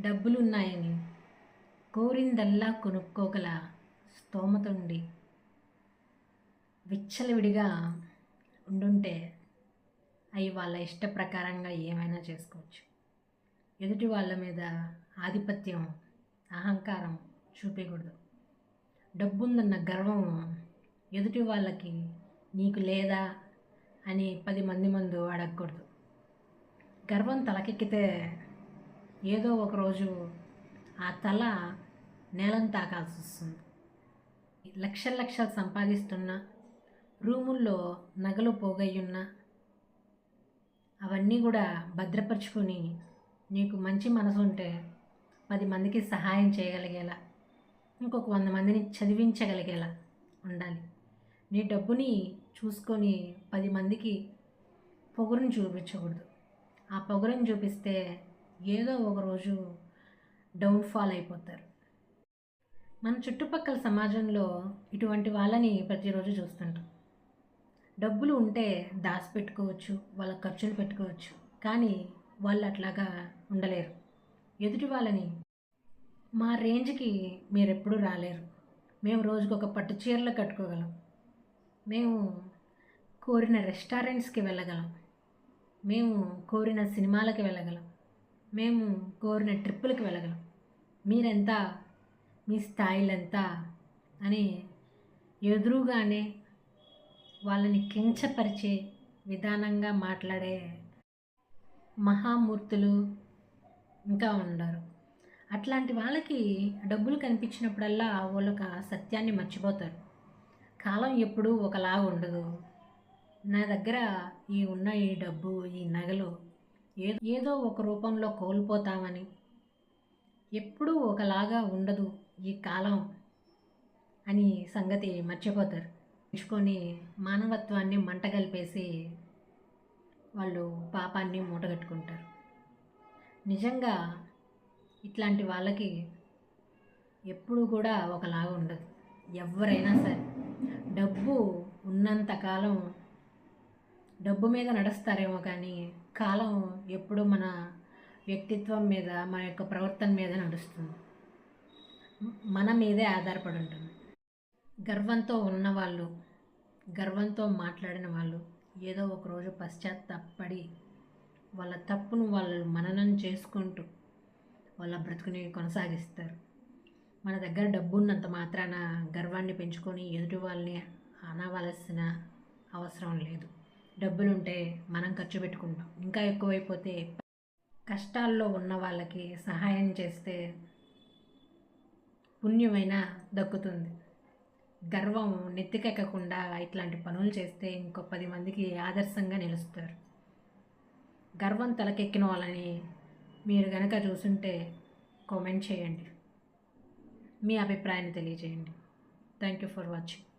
డబ్బులున్నాయని కోరిందల్లా కొనుక్కోగల స్తోమత ఉండి విచ్చలవిడిగా ఉండుంటే అవి వాళ్ళ ఇష్ట ప్రకారంగా ఏమైనా చేసుకోవచ్చు. ఎదుటి వాళ్ళ మీద ఆధిపత్యం అహంకారం చూపించకూడదు డబ్బుందన్న గర్వం ఎదుటి వాళ్ళకి నీకు లేదా అని పది మంది ముందు అడగకూడదు. గర్వం తలకెక్కితే ఏదో ఒకరోజు ఆ తల నేలను తాకాల్సి వస్తుంది. లక్షల లక్షలు సంపాదిస్తున్నా రూముల్లో నగలు పోగయ్యున్నా అవన్నీ కూడా భద్రపరుచుకొని నీకు మంచి మనసు ఉంటే పది మందికి సహాయం చేయగలిగేలా ఇంకొక వంద మందిని చదివించగలిగేలా ఉండాలి. నీ డబ్బుని చూసుకొని పది మందికి పొగురుని చూపించకూడదు. ఆ పొగరుని చూపిస్తే ఏదో ఒక రోజు డౌన్ఫాల్ అయిపోతారు. మన చుట్టుపక్కల సమాజంలో ఇటువంటి వాళ్ళని ప్రతిరోజు చూస్తుంటాం. డబ్బులు ఉంటే దాచిపెట్టుకోవచ్చు వాళ్ళ ఖర్చులు పెట్టుకోవచ్చు కానీ వాళ్ళు అట్లాగా ఉండలేరు. ఎదుటి వాళ్ళని మా రేంజ్కి మీరెప్పుడూ రాలేరు. మేము రోజుకు ఒక పట్టు చీరలు కట్టుకోగలం. మేము కోరిన రెస్టారెంట్స్కి వెళ్ళగలం. మేము కోరిన సినిమాలకు వెళ్ళగలం. మేము కోరిన ట్రిప్పులకు వెళ్ళగలం మీరెంత? మీ స్థాయిలు ఎంత అని ఎదురుగానే వాళ్ళని కించపరిచే విధానంగా మాట్లాడే మహామూర్తులు ఇంకా ఉండరు అట్లాంటి వాళ్ళకి డబ్బులు కనిపించినప్పుడల్లా వాళ్ళొక సత్యాన్ని మర్చిపోతారు. కాలం ఎప్పుడూ ఒకలా ఉండదు నా దగ్గర ఈ ఉన్న ఈ డబ్బు ఈ నగలు ఏదో ఒక రూపంలో కోల్పోతామని. ఎప్పుడూ ఒకలాగా ఉండదు ఈ కాలం అని సంగతి మర్చిపోతారు. తెచ్చుకొని మానవత్వాన్ని మంట కలిపేసి వాళ్ళు పాపాన్ని మూటగట్టుకుంటారు. నిజంగా ఇట్లాంటి వాళ్ళకి ఎప్పుడు కూడా ఒకలాగా ఉండదు. ఎవరైనా సరే. డబ్బు ఉన్నంతకాలం డబ్బు మీద నడుస్తారేమో కానీ కాలం ఎప్పుడు మన వ్యక్తిత్వం మీద మన యొక్క ప్రవర్తన మీద నడుస్తుంది. మన మీదే ఆధారపడి ఉంటుంది. గర్వంతో ఉన్నవాళ్ళు గర్వంతో మాట్లాడిన వాళ్ళు ఏదో ఒకరోజు పశ్చాత్తాపడి వాళ్ళ తప్పును వాళ్ళు మననం చేసుకుంటూ వాళ్ళ బ్రతుకుని కొనసాగిస్తారు. మన దగ్గర డబ్బు ఉన్నంత మాత్రాన గర్వాన్ని పెంచుకొని ఎదుటి వాళ్ళని అనవలసిన అవసరం లేదు. డబ్బులుంటే మనం ఖర్చు పెట్టుకుంటాం. ఇంకా ఎక్కువైపోతే కష్టాల్లో ఉన్న వాళ్ళకి సహాయం చేస్తే పుణ్యమైన దక్కుతుంది. గర్వం నెత్తికెక్కకుండా ఇట్లాంటి పనులు చేస్తే ఇంకో పది మందికి ఆదర్శంగా నిలుస్తారు. గర్వం తలకెక్కిన వాళ్ళని మీరు కనుక చూసుంటే కామెంట్ చేయండి. మీ అభిప్రాయాన్ని తెలియజేయండి. Thank you for watching.